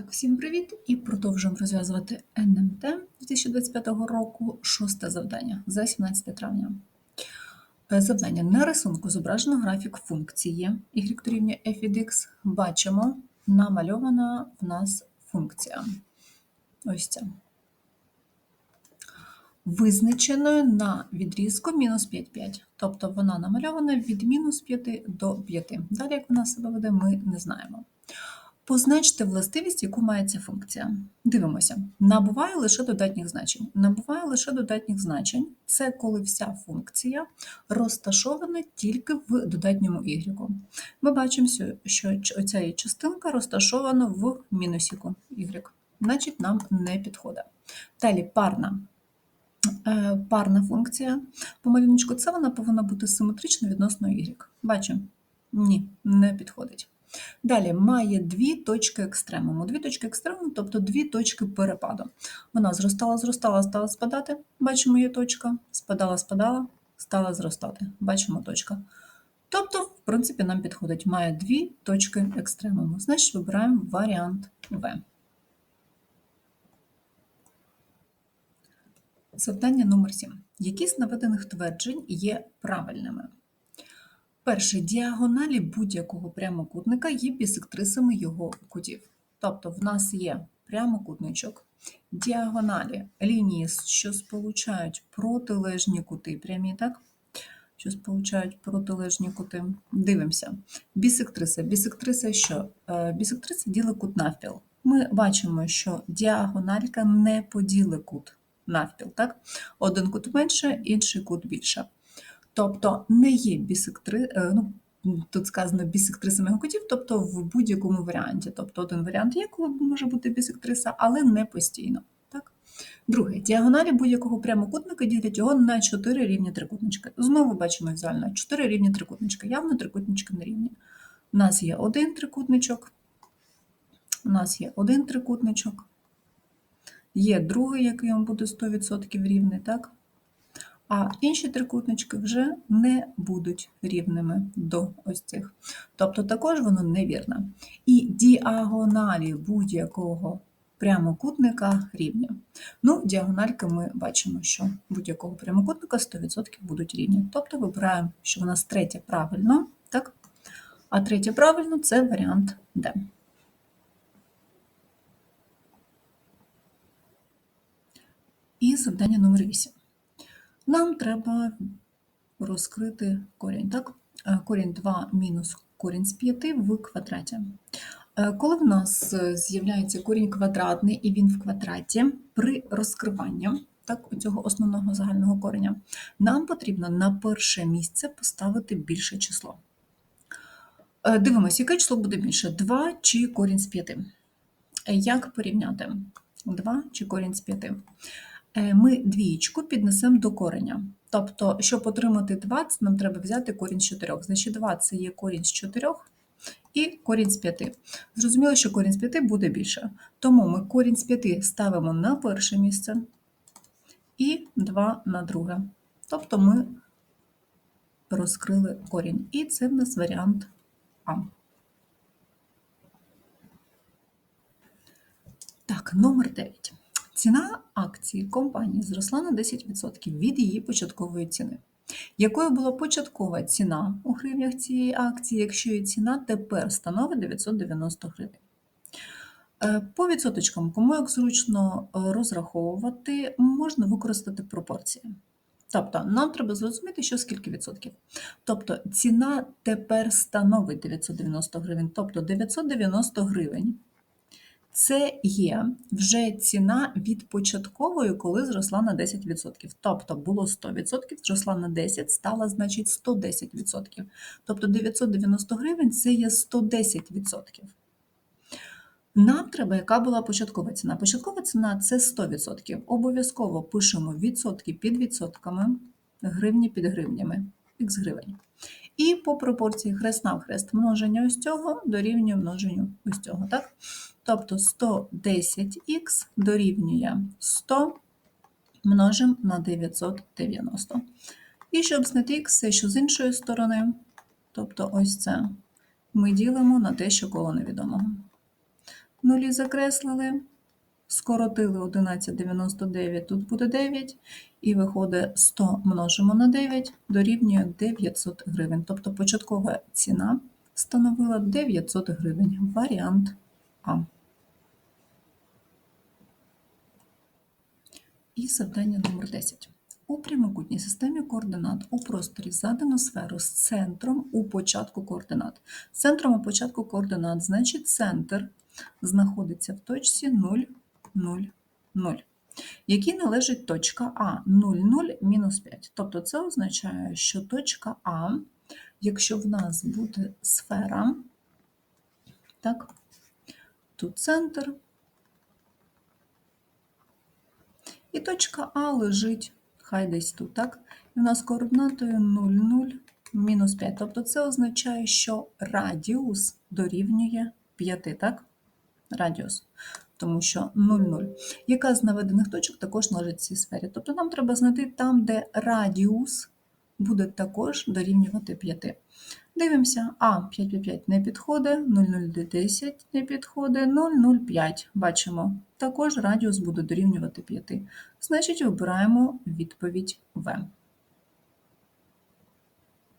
Так, всім привіт! І продовжуємо розв'язувати НМТ 2025 року, шосте завдання за 17 травня. Е, Завдання на рисунку зображено графік функції y дорівнює f від x. Бачимо, намальована в нас функція. Ось ця. Визначеною на відрізку мінус 5, 5. Тобто вона намальована від мінус 5 до 5. Далі, як вона себе веде, ми не знаємо. Позначте властивість, яку має ця функція. Дивимося. Набуває лише додатніх значень. Набуває лише додатніх значень. Це коли вся функція розташована тільки в додатньому y. Ми бачимо, що ця частинка розташована в мінусіку y. Значить, нам не підходить. Далі парна. Е, парна функція по малюночку, це вона повинна бути симетрична відносно y. Бачимо? Ні, не підходить. Далі має дві точки екстремуму. Дві точки екстремуму, тобто дві точки перепаду. Вона зростала, зростала, стала спадати. Бачимо є точка, спадала, спадала, стала зростати. Бачимо точка. Тобто, в принципі, нам підходить. Має дві точки екстремуму. Значить, вибираємо варіант В. Завдання номер 7. Які з наведених тверджень є правильними? Перше, діагоналі будь-якого прямокутника є бісектрисами його кутів. Тобто в нас є прямокутничок, діагоналі лінії, що сполучають протилежні кути прямі, так? Що сполучають протилежні кути. Дивимося. Бісектриса. Бісектриса що? Е, бісектриса ділить кут навпіл. Ми бачимо, що діагональка не поділить кут навпіл. так? Один кут менше, інший кут більше. Тобто не є бісектри, е, ну, тут сказано бісектрисами його тобто в будь-якому варіанті. Тобто один варіант є, коли може бути бісектриса, але не постійно. Так? Друге, діагоналі будь-якого прямокутника ділять його на 4 рівні трикутнички. Знову бачимо візуально 4 рівні трикутнички. Явно трикутнички не рівні. У нас є один трикутничок, у нас є один трикутничок, є другий, який вам буде 100% рівний, так? А інші трикутнички вже не будуть рівними до ось цих. Тобто також воно невірне. І діагоналі будь-якого прямокутника рівні. Ну, діагональки ми бачимо, що будь-якого прямокутника 100% будуть рівні. Тобто вибираємо, що в нас третє правильно, так? а третє правильно це варіант D. І завдання номер 8 нам треба розкрити корінь. Так? Е, корінь 2 мінус корінь з 5 в квадраті. Е, коли в нас з'являється корінь квадратний і він в квадраті, при розкриванні так, цього основного загального кореня, нам потрібно на перше місце поставити більше число. Е, дивимося, яке число буде більше: 2 чи корінь з 5. Як порівняти 2 чи корінь з 5? Е, ми двієчку піднесемо до кореня. Тобто, щоб отримати 20, нам треба взяти корінь з 4. Значить, 2 це є корінь з 4 і корінь з 5. Зрозуміло, що корінь з 5 буде більше. Тому ми корінь з 5 ставимо на перше місце і 2 на друге. Тобто ми розкрили корінь. І це в нас варіант А. Так, номер 9. Ціна акції компанії зросла на 10% від її початкової ціни. Якою була початкова ціна у гривнях цієї акції, якщо її ціна тепер становить 990 гривень? Е, по відсоточкам, кому як зручно е, розраховувати, можна використати пропорції. Тобто, нам треба зрозуміти, що скільки відсотків. Тобто ціна тепер становить 990 гривень, тобто 990 гривень це є вже ціна від початкової, коли зросла на 10%. Тобто було 100%, зросла на 10%, стала, значить, 110%. Тобто 990 гривень це є 110%. Нам треба, яка була початкова ціна. Початкова ціна це 100%. Обов'язково пишемо відсотки під відсотками, гривні під гривнями, х гривень. І по пропорції хрест навхрест множення ось цього дорівнює множенню ось цього. так? Тобто 110х дорівнює 100 множимо на 990. І щоб знайти х, все, що з іншої сторони, тобто ось це, ми ділимо на те, що коло невідомого. нулі закреслили, скоротили 1199, тут буде 9, і виходить 100 множимо на 9, дорівнює 900 гривень. Тобто початкова ціна становила 900 гривень. Варіант А. І завдання номер 10. У прямокутній системі координат у просторі задано сферу з центром у початку координат. Центром у початку координат, значить центр знаходиться в точці 0, 0, 0, якій належить точка А 0, 0, мінус 5. Тобто це означає, що точка А, якщо в нас буде сфера, так, тут центр, і точка А лежить, хай десь тут, так? І в нас координатою 0, 0, мінус 5. Тобто це означає, що радіус дорівнює 5, так? Радіус. Тому що 0, 0. Яка з наведених точок також належить цій сфері? Тобто нам треба знайти там, де радіус буде також дорівнювати 5. Дивимося, А 5 5, 5 не підходить, 0, 0, 10 не підходить, 0, 0, 5. Бачимо, також радіус буде дорівнювати 5. Значить, вибираємо відповідь В.